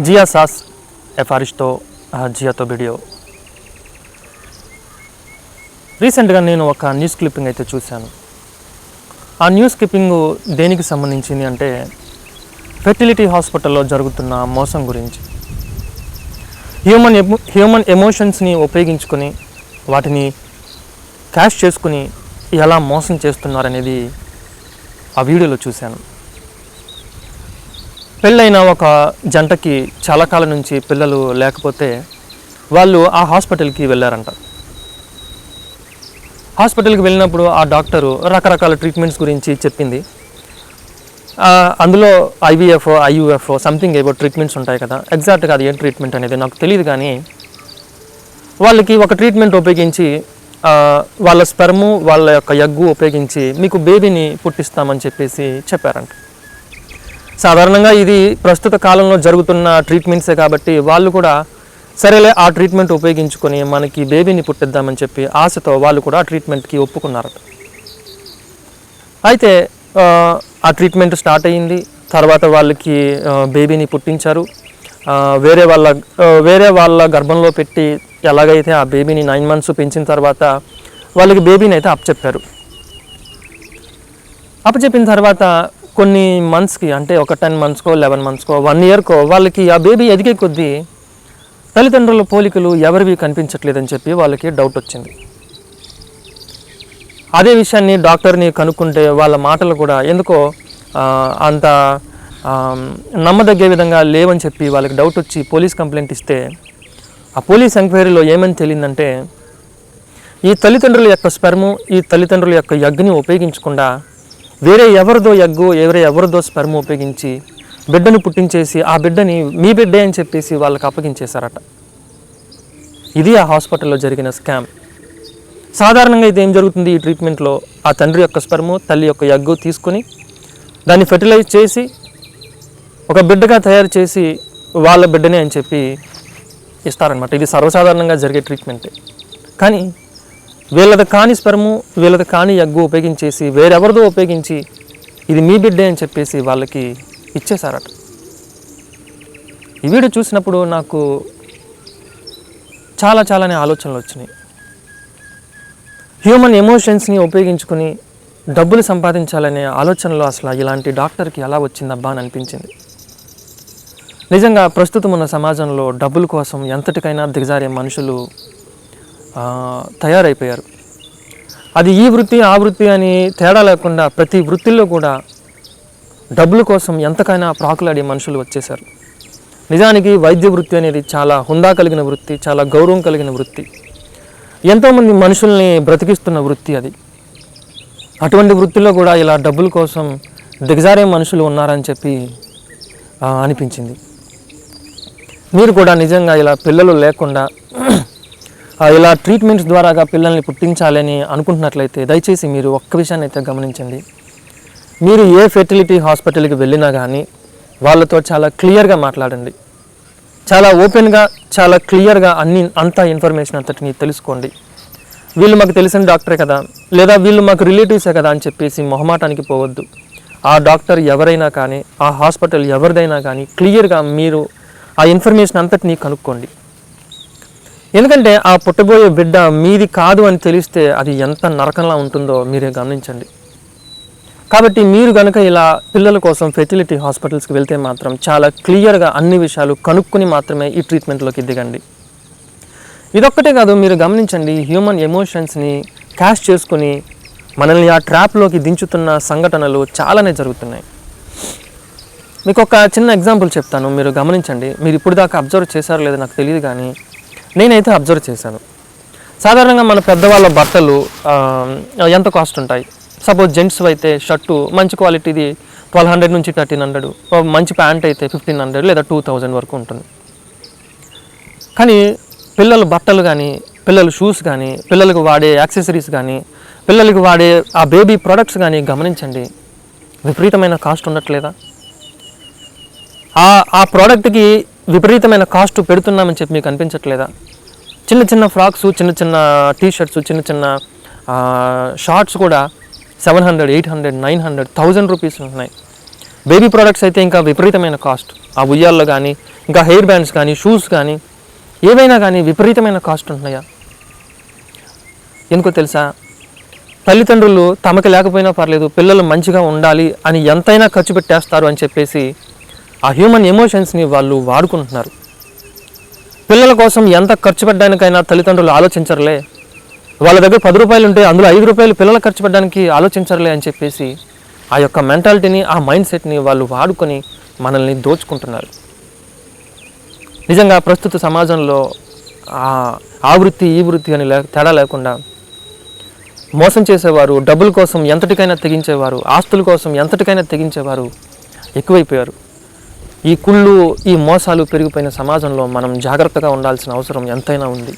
జియా సాస్ ఎఫారిష్తో జియాతో వీడియో రీసెంట్గా నేను ఒక న్యూస్ క్లిప్పింగ్ అయితే చూశాను. ఆ న్యూస్ క్లిప్పింగ్ దేనికి సంబంధించింది అంటే ఫెర్టిలిటీ హాస్పిటల్లో జరుగుతున్న మోసం గురించి. హ్యూమన్ ఎమో హ్యూమన్ ఎమోషన్స్ని ఉపయోగించుకొని వాటిని క్యాష్ చేసుకుని ఎలా మోసం చేస్తున్నారనేది ఆ వీడియోలో చూశాను. పెళ్ళైన ఒక జంటకి చాలా కాలం నుంచి పిల్లలు లేకపోతే వాళ్ళు ఆ హాస్పిటల్కి వెళ్ళారంట. హాస్పిటల్కి వెళ్ళినప్పుడు ఆ డాక్టరు రకరకాల ట్రీట్మెంట్స్ గురించి చెప్పింది. అందులో ఐవీఎఫ్ ఐయుఎఫ్ సంథింగ్ ఏవో ట్రీట్మెంట్స్ ఉంటాయి కదా. ఎగ్జాక్ట్గా అది ఏం ట్రీట్మెంట్ అనేది నాకు తెలియదు కానీ వాళ్ళకి ఒక ట్రీట్మెంట్ ఉపయోగించి వాళ్ళ స్పెర్ము వాళ్ళ యొక్క ఎగ్గు ఉపయోగించి మీకు బేబీని పుట్టిస్తామని చెప్పేసి చెప్పారంట. సాధారణంగా ఇది ప్రస్తుత కాలంలో జరుగుతున్న ట్రీట్మెంట్సే కాబట్టి వాళ్ళు కూడా సరేలే ఆ ట్రీట్మెంట్ ఉపయోగించుకొని మనకి బేబీని పుట్టిద్దామని చెప్పి ఆశతో వాళ్ళు కూడా ఆ ట్రీట్మెంట్కి ఒప్పుకున్నారట. అయితే ఆ, ట్రీట్మెంట్ స్టార్ట్ అయ్యింది. తర్వాత వాళ్ళకి బేబీని పుట్టించారు. వేరే వాళ్ళ వేరే వాళ్ళ గర్భంలో పెట్టి ఎలాగైతే ఆ బేబీని నైన్ మంత్స్ పెంచిన తర్వాత వాళ్ళకి బేబీని అయితే అప్పచెప్పారు. అప్పచెప్పిన తర్వాత కొన్ని మంత్స్కి అంటే ఒక టెన్ మంత్స్కో లెవెన్ మంత్స్కో వన్ ఇయర్కో వాళ్ళకి ఆ బేబీ ఎదిగే కొద్దీ తల్లిదండ్రుల పోలికలు ఎవరివి కనిపించట్లేదని చెప్పి వాళ్ళకి డౌట్ వచ్చింది. అదే విషయాన్ని డాక్టర్ని కనుక్కుంటే వాళ్ళ మాటలు కూడా ఎందుకో అంత నమ్మదగ్గే విధంగా లేవని చెప్పి వాళ్ళకి డౌట్ వచ్చి పోలీస్ కంప్లైంట్ ఇస్తే ఆ పోలీస్ ఎంక్వైరీలో ఏమని తెలియందంటే ఈ తల్లిదండ్రుల యొక్క స్పెర్ము ఈ తల్లిదండ్రుల యొక్క యగ్ని ఉపయోగించకుండా వేరే ఎవరిదో ఎగ్గు ఎవరే ఎవరిదో స్పెర్మ్ ఉపయోగించి బిడ్డను పుట్టించేసి ఆ బిడ్డని మీ బిడ్డే అని చెప్పేసి వాళ్ళకి అప్పగించేశారట. ఇది ఆ హాస్పిటల్లో జరిగిన స్కామ్. సాధారణంగా ఇది ఏం జరుగుతుంది? ఈ ట్రీట్మెంట్లో ఆ తండ్రి యొక్క స్పెర్ము తల్లి యొక్క ఎగ్గు తీసుకొని దాన్ని ఫెర్టిలైజ్ చేసి ఒక బిడ్డగా తయారు చేసి వాళ్ళ బిడ్డనే అని చెప్పి ఇస్తారనమాట ఇది సర్వసాధారణంగా జరిగే ట్రీట్మెంటే. కానీ వీళ్ళది కాని స్వరము వీళ్ళది కాని యగ్గు ఉపయోగించేసి వేరెవరిదో ఉపయోగించి ఇది మీ బిడ్డే అని చెప్పేసి వాళ్ళకి ఇచ్చేశారట. ఈ వీడియో చూసినప్పుడు నాకు చాలా చాలానే ఆలోచనలు వచ్చినాయి. హ్యూమన్ ఎమోషన్స్ని ఉపయోగించుకుని డబ్బులు సంపాదించాలనే ఆలోచనలో అసలు ఇలాంటి డాక్టర్కి ఎలా వచ్చిందబ్బా అని అనిపించింది. నిజంగా ప్రస్తుతం ఉన్న సమాజంలో డబ్బుల కోసం ఎంతటికైనా దిగజారే మనుషులు తయారైపోయారు. అది ఈ వృత్తి ఆ వృత్తి అని తేడా లేకుండా ప్రతి వృత్తిలో కూడా డబ్బుల కోసం ఎంతకైనా ప్రాకులాడే మనుషులు వచ్చేసారు నిజానికి వైద్య వృత్తి అనేది చాలా హుందా కలిగిన వృత్తి చాలా గౌరవం కలిగిన వృత్తి. ఎంతోమంది మనుషుల్ని బ్రతికిస్తున్న వృత్తి అది. అటువంటి వృత్తిలో కూడా ఇలా డబ్బుల కోసం దిగజారే మనుషులు ఉన్నారని చెప్పి అనిపించింది. మీరు కూడా నిజంగా ఇలా పిల్లలు లేకుండా ఇలా ట్రీట్మెంట్స్ ద్వారాగా పిల్లల్ని పుట్టించాలని అనుకుంటున్నట్లయితే దయచేసి మీరు ఒక్క విషయాన్ని అయితే గమనించండి. మీరు ఏ ఫెర్టిలిటీ హాస్పిటల్కి వెళ్ళినా కానీ వాళ్ళతో చాలా క్లియర్గా మాట్లాడండి. చాలా ఓపెన్గా చాలా క్లియర్గా అన్ని అంతా ఇన్ఫర్మేషన్ అంతటిని తెలుసుకోండి. వీళ్ళు మాకు తెలిసిన డాక్టరే కదా లేదా వీళ్ళు మాకు రిలేటివ్సే కదా అని చెప్పేసి మొహమాటానికి పోవద్దు. ఆ డాక్టర్ ఎవరైనా కానీ ఆ హాస్పిటల్ ఎవరిదైనా కానీ క్లియర్గా మీరు ఆ ఇన్ఫర్మేషన్ అంతటినీ కనుక్కోండి. ఎందుకంటే ఆ పుట్టబోయే బిడ్డ మీది కాదు అని తెలిస్తే అది ఎంత నరకంలా ఉంటుందో మీరే గమనించండి. కాబట్టి మీరు కనుక ఇలా పిల్లల కోసం ఫెర్టిలిటీ హాస్పిటల్స్కి వెళ్తే మాత్రం చాలా క్లియర్గా అన్ని విషయాలు కనుక్కొని మాత్రమే ఈ ట్రీట్మెంట్లోకి దిగండి. ఇదొక్కటే కాదు మీరు గమనించండి హ్యూమన్ ఎమోషన్స్ని క్యాష్ చేసుకుని మనల్ని ఆ ట్రాప్లోకి దించుతున్న సంఘటనలు చాలానే జరుగుతున్నాయి. మీకు ఒక చిన్న ఎగ్జాంపుల్ చెప్తాను మీరు గమనించండి. మీరు ఇప్పుడు దాకా అబ్జర్వ్ చేశారో లేదో నాకు తెలియదు కానీ నేనైతే అబ్జర్వ్ చేశాను. సాధారణంగా మన పెద్దవాళ్ళ బట్టలు ఎంత కాస్ట్ ఉంటాయి? సపోజ్ జెంట్స్ అయితే షర్టు మంచి క్వాలిటీది ట్వెల్వ్ హండ్రెడ్ నుంచి థర్టీన్ హండ్రెడ్ మంచి ప్యాంట్ అయితే ఫిఫ్టీన్ హండ్రెడ్ లేదా టూ థౌజండ్ వరకు ఉంటుంది. కానీ పిల్లల బట్టలు కానీ పిల్లల షూస్ కానీ పిల్లలకు వాడే యాక్సెసరీస్ కానీ పిల్లలకు వాడే ఆ బేబీ ప్రొడక్ట్స్ కానీ గమనించండి. విపరీతమైన కాస్ట్ ఉండట్లేదా? ఆ ఆ ప్రోడక్ట్కి విపరీతమైన కాస్ట్ పెడుతున్నామని చెప్పి మీకు అనిపించట్లేదా? చిన్న చిన్న ఫ్రాక్స్ చిన్న చిన్న టీ షర్ట్స్ చిన్న చిన్న షార్ట్స్ కూడా seven hundred eight hundred nine hundred thousand rupees ఉన్నాయి బేబీ ప్రోడక్ట్స్ అయితే ఇంకా విపరీతమైన కాస్ట్. ఆ ఉయ్యాల్లో కానీ ఇంకా హెయిర్ బ్యాండ్స్ కానీ షూస్ కానీ ఏవైనా కానీ విపరీతమైన కాస్ట్ ఉంటున్నాయా? ఎందుకో తెలుసా? తల్లిదండ్రులు తమకి లేకపోయినా పర్లేదు పిల్లలు మంచిగా ఉండాలి అని ఎంతైనా ఖర్చు పెట్టేస్తారు అని చెప్పేసి ఆ హ్యూమన్ ఎమోషన్స్ని వాళ్ళు వాడుకుంటున్నారు. పిల్లల కోసం ఎంత ఖర్చు పెట్టడానికైనా తల్లిదండ్రులు ఆలోచించరులే. వాళ్ళ దగ్గర పది రూపాయలు ఉంటే అందులో ఐదు రూపాయలు పిల్లలు ఖర్చు పెట్టడానికి ఆలోచించరులే అని చెప్పేసి ఆ యొక్క మెంటాలిటీని ఆ మైండ్ సెట్ని వాళ్ళు వాడుకొని మనల్ని దోచుకుంటున్నారు. నిజంగా ప్రస్తుత సమాజంలో ఆ ఆ వృత్తి ఈ వృత్తి అని లే తేడా లేకుండా మోసం చేసేవారు డబ్బుల కోసం ఎంతటికైనా తెగించేవారు ఆస్తుల కోసం ఎంతటికైనా తెగించేవారు ఎక్కువైపోయారు. ఈ కుళ్ళు ఈ మోసాలు పెరిగిపోయిన సమాజంలో మనం జాగ్రత్తగా ఉండాల్సిన అవసరం ఎంతైనా ఉంది.